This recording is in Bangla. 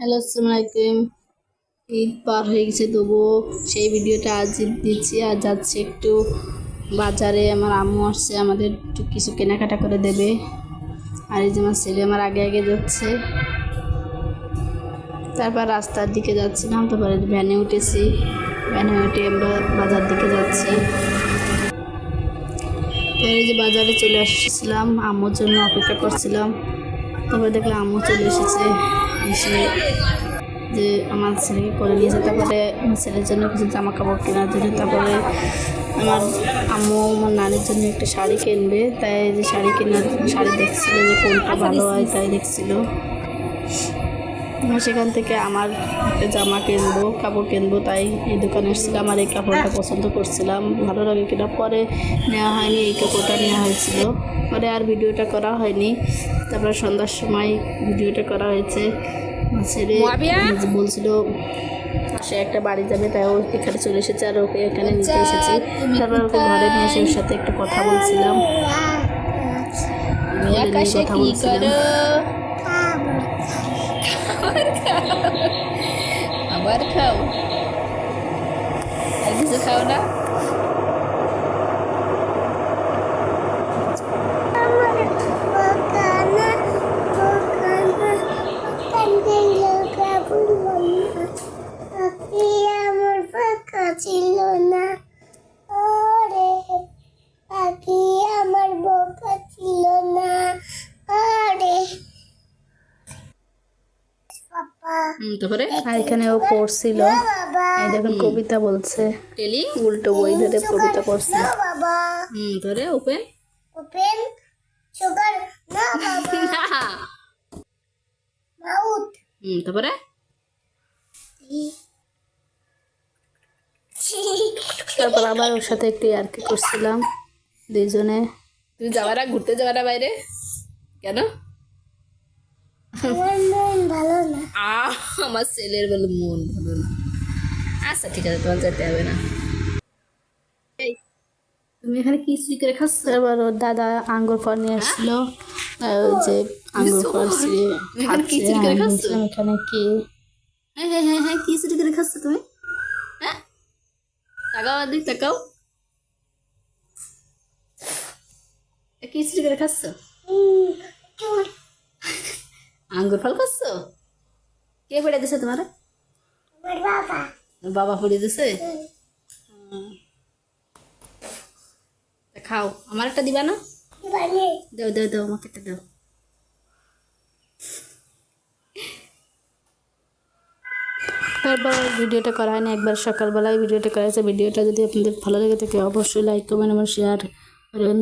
হ্যালো, আসসালামু ঈদ পার হয়ে গেছে, তবুও সেই ভিডিওটা আজ দিচ্ছি। আর যাচ্ছে একটু বাজারে। আমার আম্মু আসছে, আমাদের একটু কিছু কেনাকাটা করে দেবে। আর এই যে আমার ছেলে আমার আগে আগে যাচ্ছে। তারপর রাস্তার দিকে যাচ্ছিলাম তারপরে ভ্যানে উঠেছি। ভ্যানে উঠে আমরা বাজার দিকে যাচ্ছি। এই যে বাজারে চলে আসছিলাম। আম্মুর জন্য অপেক্ষা করছিলাম। তারপরে দেখলাম আম্মু চলে এসেছে। এসে যে আমার ছেলেকে করে নিয়েছে তারপরে আমার ছেলের জন্য কিছু জামা কাপড় কেনার জন্য। তারপরে আমার আম্মু আমার নানির জন্য একটা শাড়ি কিনবে তাই যে শাড়ি কেনার শাড়ি দেখছিল যে কোনটা ভালো হয় তাই দেখছিল। সেখান থেকে আমার একটা জামা কিনবো কাপড় কিনবো তাই এই দোকানে এসেছিলাম আর এই কাপড়টা পছন্দ করছিলাম। ভালো লাগে কিনা পরে নেওয়া হয়নি এই কাপড়টা নেওয়া হয়েছিল। পরে আর ভিডিওটা করা হয়নি। তারপরে সন্ধ্যার সময় ভিডিওটা করা হয়েছে। ছেলে বলছিল সে একটা বাড়ি যাবে তাই ও এখানে চলে এসেছে আর ওকে এখানে নিতে এসেছি। তারপর ওকে ঘরে নিয়ে এসে ওর সাথে একটু কথা বলছিলাম। কথা বলছিলাম। করো আবার খাও আর কিছু খাও না আমার ফাঁকা ছিল না ওরে পাখি আমার বোকা ছিল না ওরে পাপা হুম, তারপরে? আর এখানে ও পড়ছিল এই দেখুন কবিতা বলছে। টেলি? উল্টো বই ধরে কবিতা পড়ছে। হুম ধরে ওপেন? ওপেন? সুগার? না বাবা। মাউথ? হুম তারপরে? তারপর আবার ওর সাথে একটু আর কি করছিলাম দুইজনে। তুমি যাওয়ার আগে ঘুরতে যাওয়ার বাইরে? কেন? ভালো না আমার ছেলের বলে মন ভালো না। আচ্ছা ঠিক আছে তোমার যেতে হবে না। তুমি এখানে কি চুরি করে খাচ্ছ? এবার ওর দাদা আঙ্গুর ফল নিয়ে আসছিল যে আঙ্গুর ফল এখানে কি? হ্যাঁ হ্যাঁ হ্যাঁ হ্যাঁ কি চুরি করে খাচ্ছ তুমি? হ্যাঁ? তাকাও আর দিক তাকাও। কি চুরি করে খাচ্ছ? আঙ্গুর ফল খাচ্ছ কে পড়ে দিছে তোমার? বাবা। পড়ে দিছে? খাও আমার একটা দিবা না? দাও দাও দাও আমাকে একটা দাও। তারপর ভিডিওটা করা হয়নি একবার সকালবেলায় ভিডিওটা করা হয়েছে। ভিডিওটা যদি আপনাদের ভালো লেগে থাকে অবশ্যই লাইক কমেন্ট এবং শেয়ার করেন।